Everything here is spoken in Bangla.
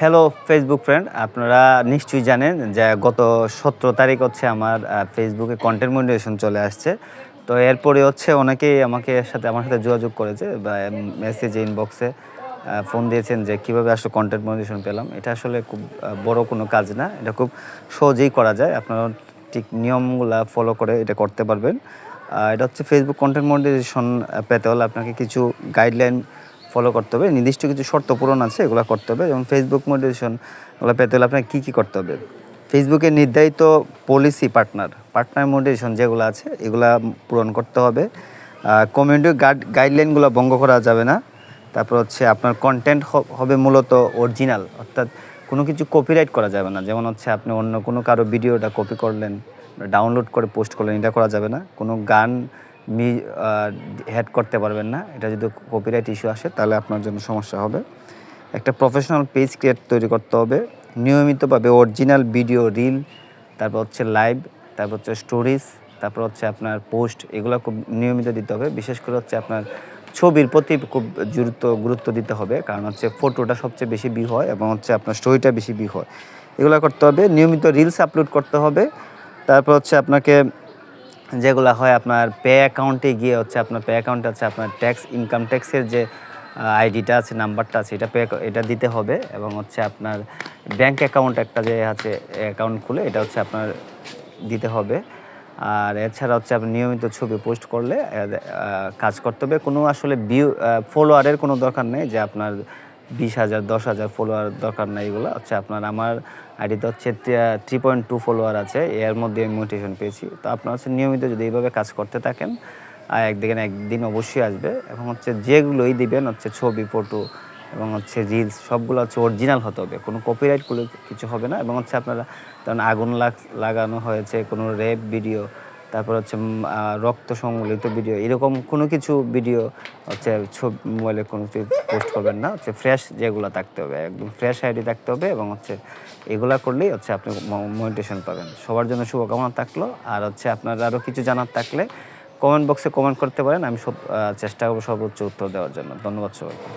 হ্যালো ফেসবুক ফ্রেন্ড আপনারা নিশ্চয়ই জানেন যে গত সতেরো তারিখ হচ্ছে আমার ফেসবুকে কন্টেন্ট মনিটেশন চলে আসছে। তো এরপরে হচ্ছে অনেকেই আমাকে সাথে, আমার সাথে যোগাযোগ করেছে বা মেসেজে ইনবক্সে ফোন দিয়েছেন যে কীভাবে আসলে কন্টেন্ট মনিটেশন পেলাম। এটা আসলে খুব বড় কোনো কাজ না। এটা খুব সহজেই করা যায়। আপনারা ঠিক নিয়মগুলা ফলো করে এটা করতে পারবেন। এটা হচ্ছে ফেসবুক কন্টেন্ট মনিটাইজেশন পেতে হলে আপনাকে কিছু গাইডলাইন ফলো করতে হবে। নির্দিষ্ট কিছু শর্ত পূরণ আছে, এগুলো করতে হবে। যেমন ফেসবুক মনিটাইজেশন এগুলো পেতে হলে আপনাকে কী কী করতে হবে? ফেসবুকের নির্ধারিত পলিসি পার্টনার পার্টনার মনিটাইজেশন যেগুলো আছে, এগুলা পূরণ করতে হবে। কমিউনিটি গাইডলাইনগুলো ভঙ্গ করা যাবে না। তারপর হচ্ছে আপনার কন্টেন্ট হবে মূলত অরিজিনাল অর্থাৎ কোনো কিছু কপিরাইট করা যাবে না। যেমন হচ্ছে আপনি অন্য কোনো কারও ভিডিওটা কপি করলেন ডাউনলোড করে পোস্ট করলেন, এটা করা যাবে না। কোনো গান হেড করতে পারবেন না। এটা যদি কপিরাইট ইস্যু আসে, তাহলে আপনার জন্য সমস্যা হবে। একটা প্রফেশনাল পেজ ক্রিয়েট তৈরি করতে হবে। নিয়মিতভাবে অরিজিনাল ভিডিও রিল তারপর হচ্ছে লাইভ তারপর হচ্ছে স্টোরিজ তারপর হচ্ছে আপনার পোস্ট এগুলো খুব নিয়মিত দিতে হবে। বিশেষ করে হচ্ছে আপনার ছবির প্রতি খুব গুরুত্ব গুরুত্ব দিতে হবে। কারণ হচ্ছে ফটোটা সবচেয়ে বেশি বি হয় এবং হচ্ছে আপনার স্টোরিটা বেশি বি হয়। এগুলো করতে হবে। নিয়মিত রিলস আপলোড করতে হবে। তারপর হচ্ছে আপনাকে যেগুলো হয় আপনার পে অ্যাকাউন্টে গিয়ে হচ্ছে আপনার পে অ্যাকাউন্টে হচ্ছে আপনার ট্যাক্স ইনকাম ট্যাক্সের যে আইডিটা আছে নাম্বারটা আছে, এটা পে এটা দিতে হবে এবং হচ্ছে আপনার ব্যাংক অ্যাকাউন্ট একটা যে আছে অ্যাকাউন্ট খুলে, এটা হচ্ছে আপনার দিতে হবে। আর এছাড়া হচ্ছে আপনি নিয়মিত ছবি পোস্ট করলে কাজ করতে হবে। কোনো আসলে ভিউ ফলোয়ারের কোনো দরকার নেই যে আপনার বিশ হাজার, দশ হাজার ফলোয়ার দরকার নাই এগুলো। হচ্ছে আপনার আমার আইডিতে হচ্ছে থ্রি পয়েন্ট টু ফলোয়ার আছে, এর মধ্যে আমি মোটিভেশন পেয়েছি। তো আপনার হচ্ছে নিয়মিত যদি এইভাবে কাজ করতে থাকেন আর একদিকে একদিন অবশ্যই আসবে। এবং হচ্ছে যেগুলোই দিবেন হচ্ছে ছবি ফটো এবং হচ্ছে রিলস সবগুলো হচ্ছে অরিজিনাল হতে হবে। কোনো কপিরাইট কোনো কিছু হবে না। এবং হচ্ছে আপনারা, যেমন আগুন লাগ লাগানো হয়েছে, কোনো রেপ ভিডিও তারপর হচ্ছে রক্ত সংবলিত ভিডিও এরকম কোনো কিছু ভিডিও হচ্ছে ছবি মোবাইলে কোনো কিছু পোস্ট করবেন না। হচ্ছে ফ্রেশ যেগুলো থাকতে হবে, একদম ফ্রেশ আইডি থাকতে হবে এবং হচ্ছে এগুলা করলেই হচ্ছে আপনি মনিটেশন পাবেন। সবার জন্য শুভকামনা থাকল। আর হচ্ছে আপনার আরও কিছু জানার থাকলে কমেন্ট বক্সে কমেন্ট করতে পারেন। আমি সব চেষ্টা করব সর্বোচ্চ উত্তর দেওয়ার জন্য। ধন্যবাদ সবাইকে।